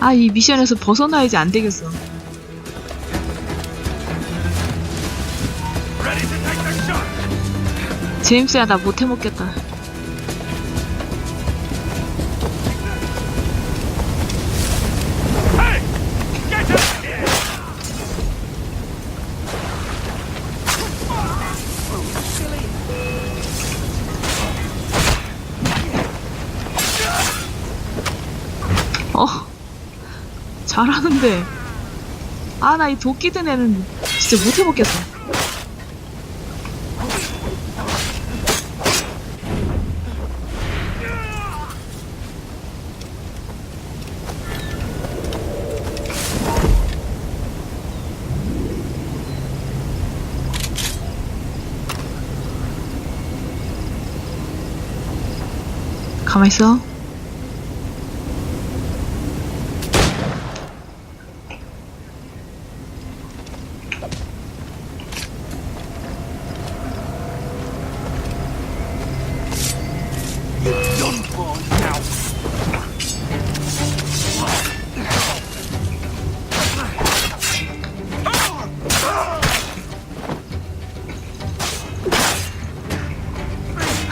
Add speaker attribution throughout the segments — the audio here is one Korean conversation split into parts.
Speaker 1: 아, 이 미션에서 벗어나야지 안 되겠어. 제임스야, 나 못 해먹겠다. 잘하는데. 아, 나 이 도끼 든 애는 진짜 못 해먹겠어. 가만 있어.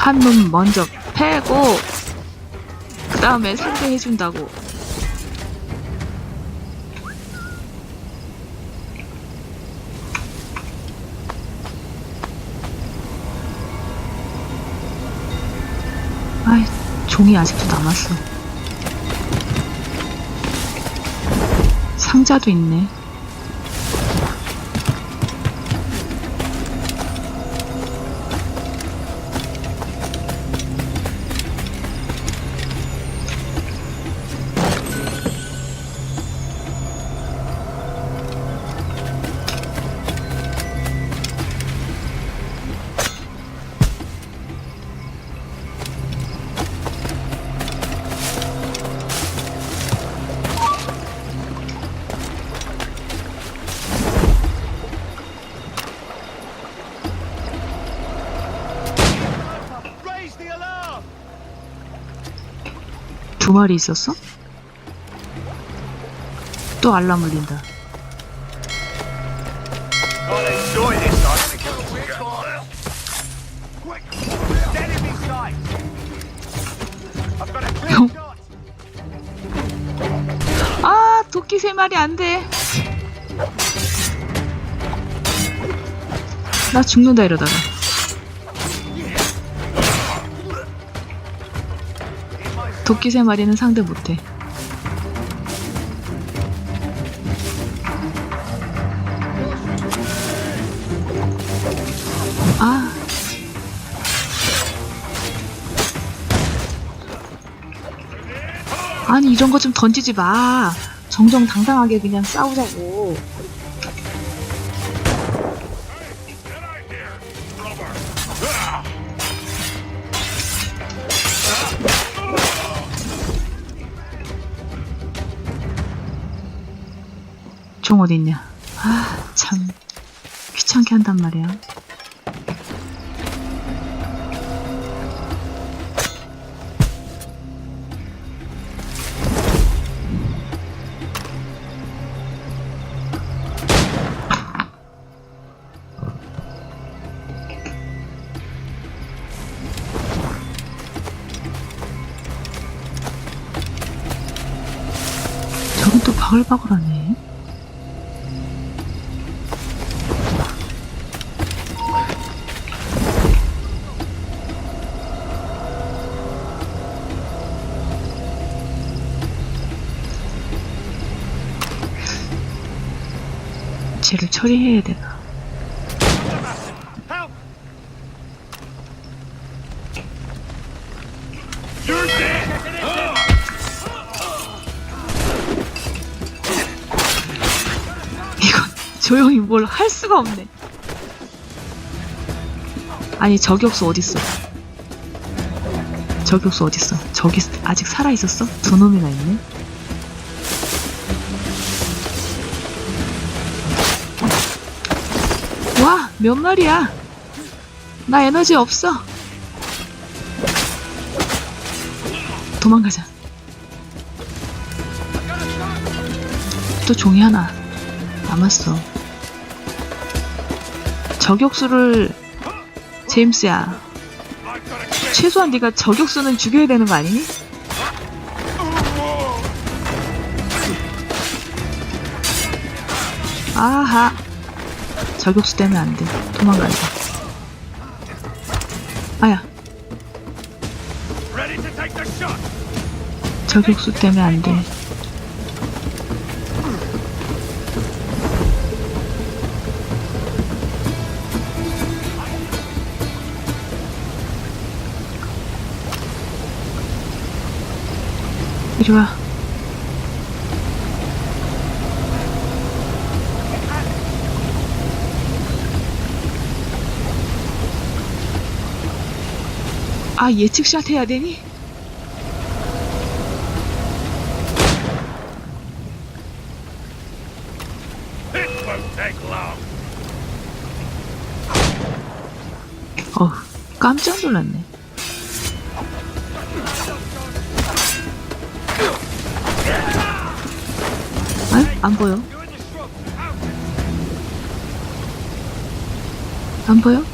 Speaker 1: 한 놈 먼저 패고 그 다음에 상대해준다고. 아이 종이 아직도 남았어. 상자도 있네 두 마리 있었어? 또 알람 울린다! 아 도끼 세 마리 안 돼 나 죽는다 이러다가 도끼 세 마리는 상대 못해. 아. 아니 이런 거 좀 던지지 마. 정정당당하게 그냥 싸우자고 종 어딨냐 아 참 귀찮게 한단 말이야 저건 또 바글바글하네 쟤를 처리해야 되나! 이건 조용히 뭘 할 수가 없네. 아니 저격수 어딨어? 저격수 어딨어? 저기 아직 살아 있었어? 두 놈이나 있네. 몇 마리야? 나 에너지 없어. 도망가자. 아직도 종이 하나 남았어. 저격수를 제임스야. 최소한 네가 저격수는 죽여야 되는 거 아니니? 아하. 저격수 때문에 안 돼. 도망간다. 아야. 저격수 때문에 안 돼. 이리 와. 아, 예측샷 해야 되니? 어우, 깜짝 놀랐네. 아, 안 보여. 안 보여?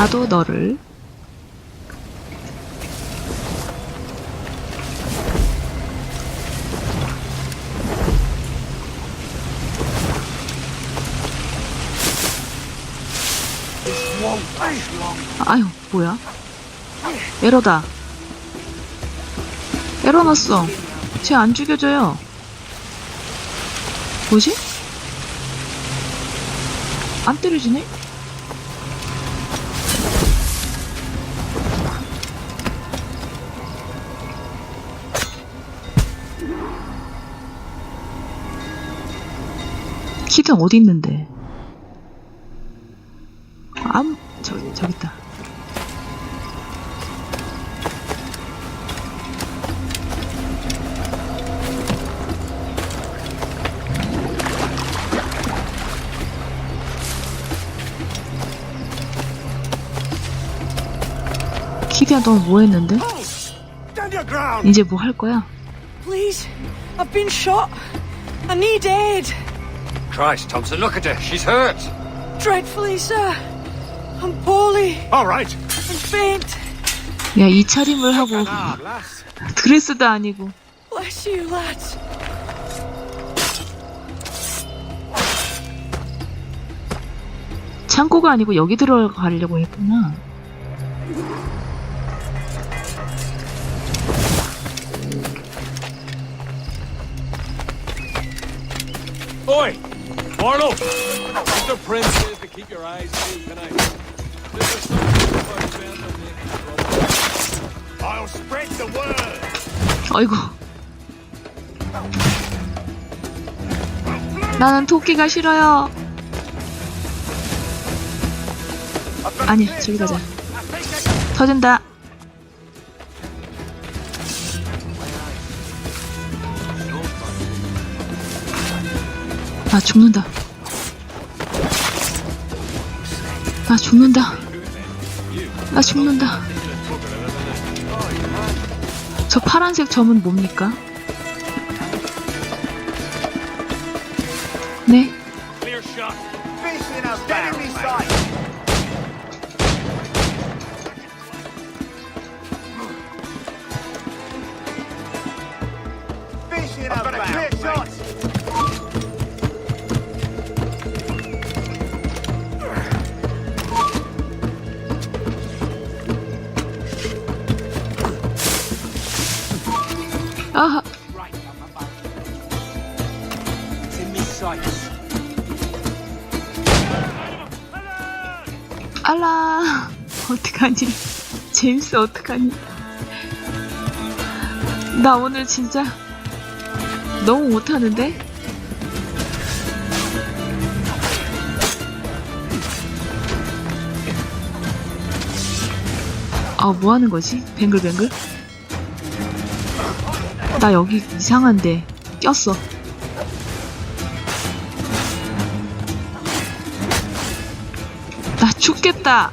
Speaker 1: 나도 너를. 아유 뭐야? 에러다. 에러 났어. 쟤 안 죽여져요. 뭐지? 안 때려지네? 키든 어디 있는데? 암 저기 저기 있다. 키디야 너 뭐 했는데? 이제 뭐 할 거야?
Speaker 2: Please, I've been shot. I need aid.
Speaker 3: Christ, Thompson, look at her. She's hurt.
Speaker 2: Dreadfully, sir. I'm poorly
Speaker 4: All right.
Speaker 2: and faint.
Speaker 1: 야 이 차림을 하고
Speaker 4: Ah.
Speaker 1: 드레스도 아니고
Speaker 2: Bless you, lads.
Speaker 1: 창고가 아니고 여기 들어가려고 했구나.
Speaker 5: Oi! Marlow! The prince says to keep your eyes peeled tonight. This is something about Bentham making trouble.
Speaker 4: I'll spread the word.
Speaker 1: 아이고. 나는 토끼가 싫어요. 아니, 저기 가자. 터진다. 아, 죽는다. 아, 죽는다. 나 죽는다. 저 파란색 점은 뭡니까? 네?
Speaker 4: Sights.
Speaker 1: 알라. 어떡하니? 제임스 어떡하니? 나 오늘 진짜 너무 못하는데? 아, 뭐 하는 거지? 뱅글뱅글? 나 여기 이상한데 꼈어. 죽겠다.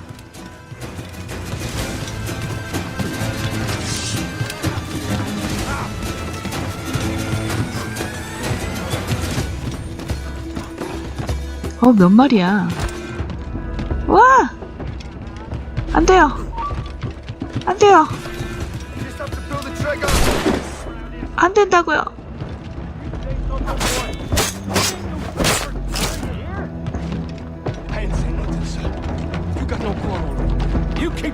Speaker 1: 어, 몇 마리야? 와! 안 돼요! 안 돼요! 안 된다고요!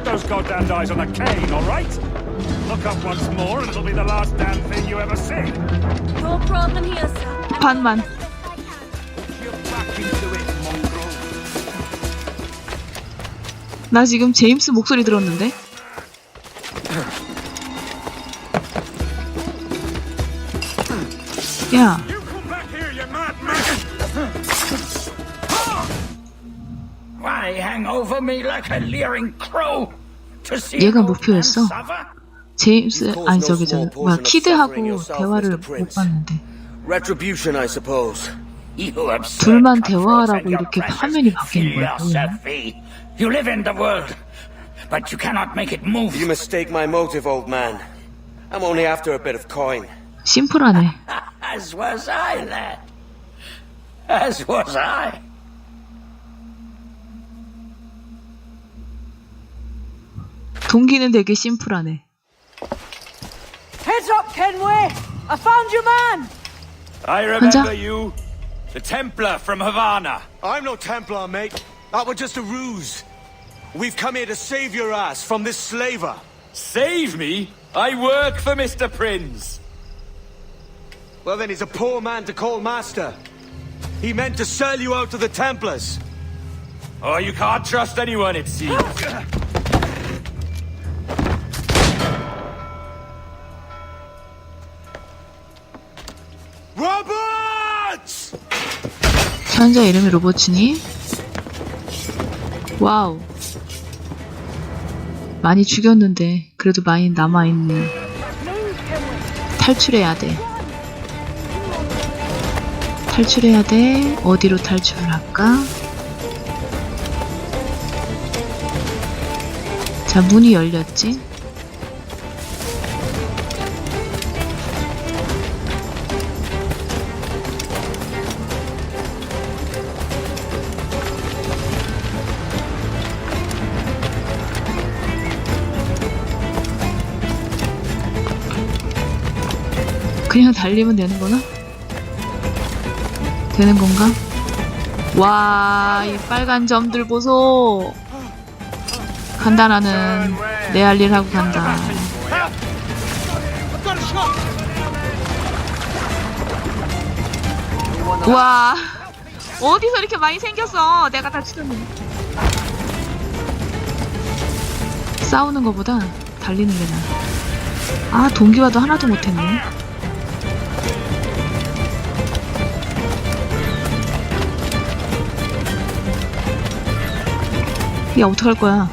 Speaker 4: Keep those goddamn eyes on the cane, all right? Look up once more, and it'll be the last damn thing you ever see.
Speaker 6: No problem here, sir.
Speaker 1: 반만.
Speaker 4: It, mongrel.
Speaker 1: 나 지금 제임스 목소리 들었는데? 얘가
Speaker 7: an old man
Speaker 1: 목표였어.
Speaker 7: suffer?
Speaker 1: 제임스, 아니 저기 저 뭐야 키드하고 대화를 못 봤는데
Speaker 8: Retribution, I suppose.
Speaker 7: You absurd
Speaker 1: 둘만
Speaker 7: cutthroats
Speaker 1: 대화하라고
Speaker 7: and your
Speaker 1: 이렇게
Speaker 7: precious
Speaker 1: 화면이 바뀌는 거야,
Speaker 7: philosophy. You live in the world, but you cannot make it move.
Speaker 8: You mistake my motive, old man. I'm only after a bit of coin.
Speaker 1: 심플하네.
Speaker 7: As was I, lad. As was I.
Speaker 1: 동기는 되게 심플하네.
Speaker 2: Heads up, Kenway! I found your man!
Speaker 4: I
Speaker 1: remember
Speaker 4: remember you. The Templar from Havana.
Speaker 8: I'm no Templar, mate. That was just a ruse. We've come here to save your ass from this slaver.
Speaker 4: Save me? I work for Mr. Prince.
Speaker 8: Well, then he's a poor man to call master. He meant to sell you out to the Templars.
Speaker 4: Oh, you can't trust anyone, it seems.
Speaker 1: 천자 이름이 로버츠니? 와우. 많이 죽였는데 그래도 많이 남아있네. 탈출해야 돼. 탈출해야 돼. 어디로 탈출을 할까? 자, 문이 열렸지? 그냥 달리면 되는 거나? 되는 건가? 와, 이 빨간 점들 보소. 간다 나는 내 할 일 하고 간다. 와, 어디서 이렇게 많이 생겼어? 내가 다 치렀네. 싸우는 거보다 달리는 게 나아. 아, 동기화도 하나도 못했네. 야, 어떡할 거야?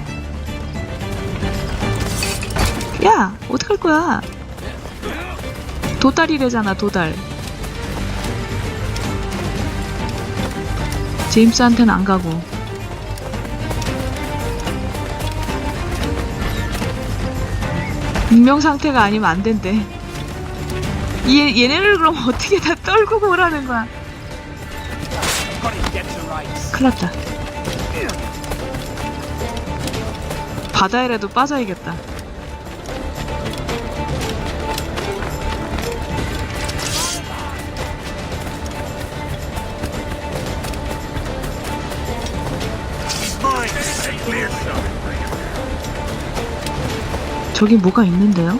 Speaker 1: 야, 어떡할 거야? 도달이래잖아, 도달. 제임스한테는 안 가고. 익명 상태가 아니면 안 된대. 얘, 얘네를 그럼 어떻게 다 떨고 오라는 거야? 큰일 났다. 바다에라도 빠져야겠다. 저기 뭐가 있는데요?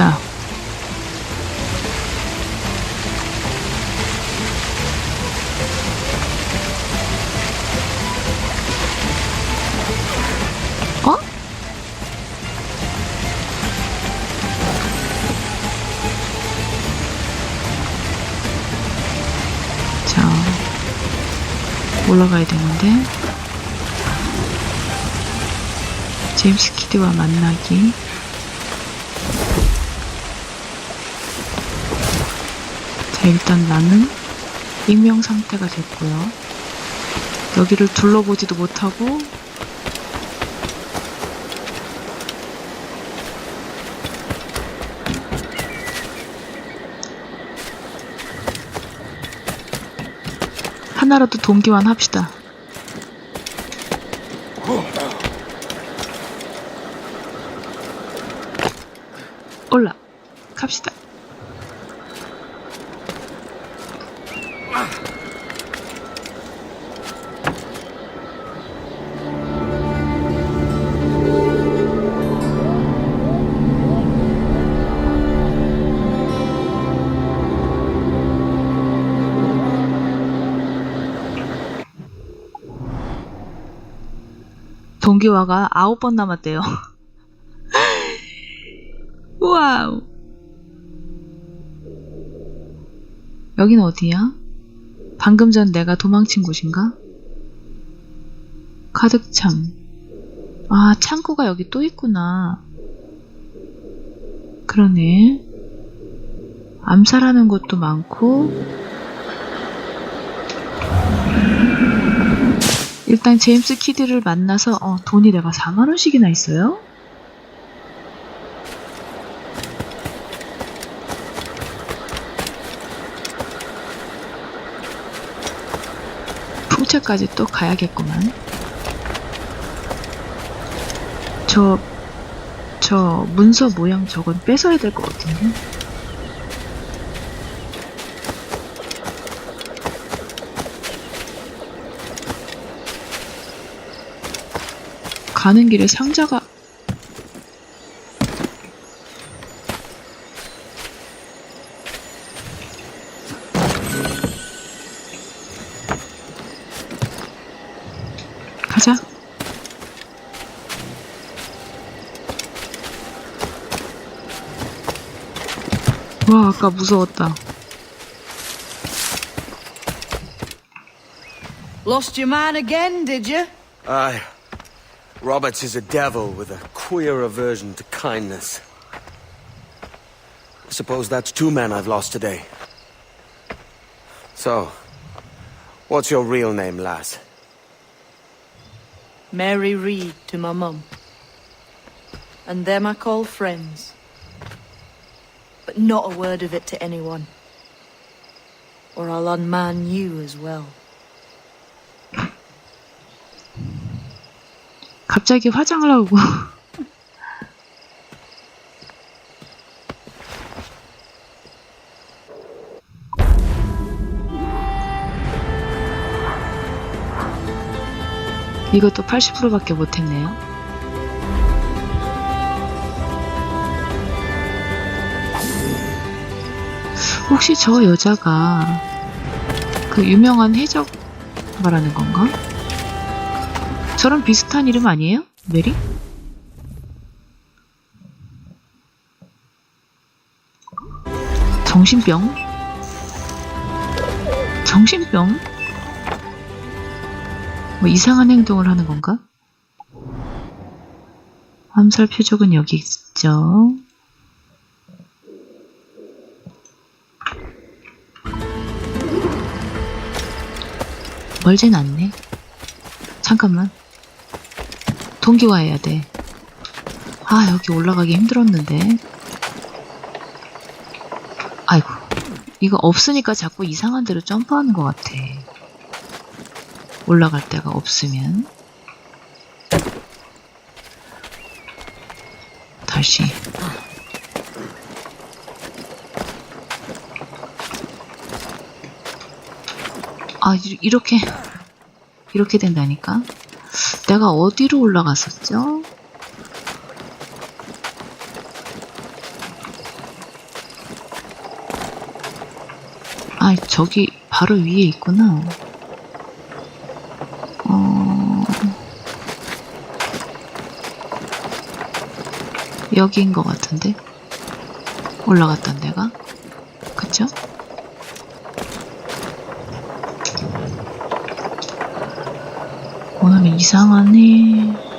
Speaker 1: 자. 어? 자, 올라가야 되는데. 제임스 키드와 만나기. 자, 일단 나는 익명 상태가 됐고요. 여기를 둘러보지도 못하고 하나라도 동기만 합시다. 동기화가 아홉 번 남았대요. 와우. 여긴 어디야? 방금 전 내가 도망친 곳인가? 가득참. 아, 창고가 여기 또 있구나. 그러네. 암살하는 것도 많고. 일단 제임스 키드를 만나서 어, 돈이 내가 4만원씩이나 있어요? 풍차까지 또 가야겠구만. 저, 저 문서 모양 저건 뺏어야 될 것 같은데? 가는 길에 상자가 가자. 와, 아까 무서웠다.
Speaker 2: Lost your man again, did you?
Speaker 8: Aye. Roberts is a devil with a queer aversion to kindness. I suppose that's two men I've lost today. So, what's your real name, lass?
Speaker 2: Mary Reed to my mum. And them I call friends. But not a word of it to anyone. Or I'll unman you as well.
Speaker 1: 갑자기 화장을 하고. 이것도 80%밖에 못했네요. 혹시 저 여자가 그 유명한 해적 말하는 건가? 저랑 비슷한 이름 아니에요? 메리? 정신병? 정신병? 뭐 이상한 행동을 하는 건가? 암살 표적은 여기 있죠. 멀진 않네. 잠깐만. 동기화해야 돼. 아, 여기 올라가기 힘들었는데. 아이고. 이거 없으니까 자꾸 이상한 데로 점프하는 것 같아. 올라갈 데가 없으면. 다시. 아, 이- 이렇게, 이렇게 된다니까? 내가 어디로 올라갔었죠? 아, 저기 바로 위에 있구나. 어... 여기인 것 같은데? 올라갔던 데가? 그쵸? 오늘은 이상하네.